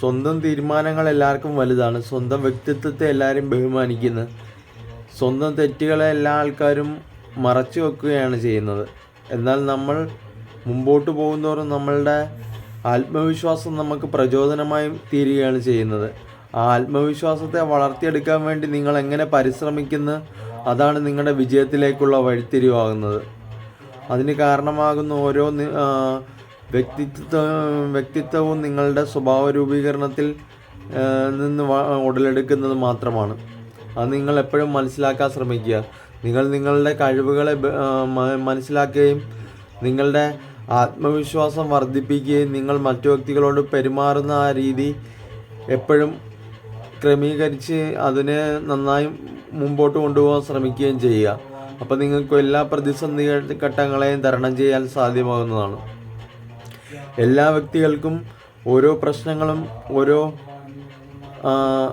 സ്വന്തം തീരുമാനങ്ങൾ എല്ലാവർക്കും വലുതാണ്. സ്വന്തം വ്യക്തിത്വത്തെ എല്ലാവരും ബഹുമാനിക്കുന്നു. സ്വന്തം തെറ്റുകളെ എല്ലാ ആൾക്കാരും മറച്ചു വെക്കുകയാണ് ചെയ്യുന്നത്. എന്നാൽ നമ്മൾ മുമ്പോട്ട് പോകുന്നതോറും നമ്മളുടെ ആത്മവിശ്വാസം നമുക്ക് പ്രചോദനമായി തീരുകയാണ് ചെയ്യുന്നത്. ആ ആത്മവിശ്വാസത്തെ വളർത്തിയെടുക്കാൻ വേണ്ടി നിങ്ങൾ എങ്ങനെ പരിശ്രമിക്കുന്നു അതാണ് നിങ്ങളുടെ വിജയത്തിലേക്കുള്ള വഴിത്തിരിവാകുന്നത്. അതിന് കാരണമാകുന്ന ഓരോ വ്യക്തിത്വ വ്യക്തിത്വവും നിങ്ങളുടെ സ്വഭാവ രൂപീകരണത്തിൽ നിന്ന് ഉടലെടുക്കുന്നത് മാത്രമാണ്. അത് നിങ്ങൾ എപ്പോഴും മനസ്സിലാക്കാൻ ശ്രമിക്കുക. നിങ്ങൾ നിങ്ങളുടെ കഴിവുകളെ മനസ്സിലാക്കുകയും നിങ്ങളുടെ ആത്മവിശ്വാസം വർദ്ധിപ്പിക്കുകയും നിങ്ങൾ മറ്റു വ്യക്തികളോട് പെരുമാറുന്ന ആ രീതി എപ്പോഴും ക്രമീകരിച്ച് അതിനെ നന്നായി മുമ്പോട്ട് കൊണ്ടുപോകാൻ ശ്രമിക്കുകയും ചെയ്യുക. അപ്പോൾ നിങ്ങൾക്ക് എല്ലാ പ്രതിസന്ധി ഘട്ടങ്ങളെയും തരണം ചെയ്യാൻ സാധ്യമാകുന്നതാണ്. എല്ലാ വ്യക്തികൾക്കും ഓരോ പ്രശ്നങ്ങളും ഓരോ ആ,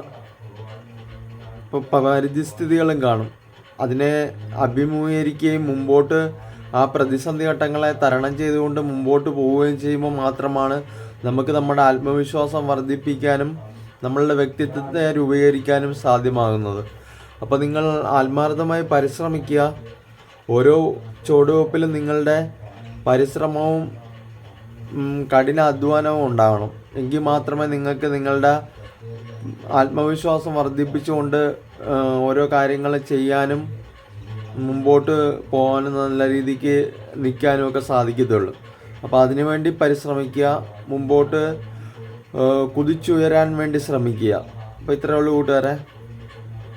പ- പ- പരിസ്ഥിതികളും കാണും. അതിനെ അഭിമുഖീകരിക്കുകയും മുമ്പോട്ട് ആ പ്രതിസന്ധി ഘട്ടങ്ങളെ തരണം ചെയ്തുകൊണ്ട് മുമ്പോട്ട് പോവുകയും ചെയ്യുമ്പോൾ മാത്രമാണ് നമുക്ക് നമ്മുടെ ആത്മവിശ്വാസം വർദ്ധിപ്പിക്കാനും നമ്മളുടെ വ്യക്തിത്വത്തെ രൂപീകരിക്കാനും സാധ്യമാകുന്നത്. അപ്പോൾ നിങ്ങൾ ആത്മാർത്ഥമായി പരിശ്രമിക്കുക. ഓരോ ചുവടുവെപ്പിലും നിങ്ങളുടെ പരിശ്രമവും കഠിന അധ്വാനവും ഉണ്ടാവണം. എങ്കിൽ മാത്രമേ നിങ്ങൾക്ക് നിങ്ങളുടെ ആത്മവിശ്വാസം വർദ്ധിപ്പിച്ചുകൊണ്ട് ഓരോ കാര്യങ്ങൾ ചെയ്യാനും മുമ്പോട്ട് പോകാനും നല്ല രീതിക്ക് നിൽക്കാനും ഒക്കെ സാധിക്കത്തുള്ളൂ. അപ്പോൾ അതിനുവേണ്ടി പരിശ്രമിക്കുക മുമ്പോട്ട് കുതിച്ചുയരാൻ വേണ്ടി ശ്രമിക്കുക. അപ്പോൾ ഇത്രയേ ഉള്ളൂ കൂട്ടുകാരെ.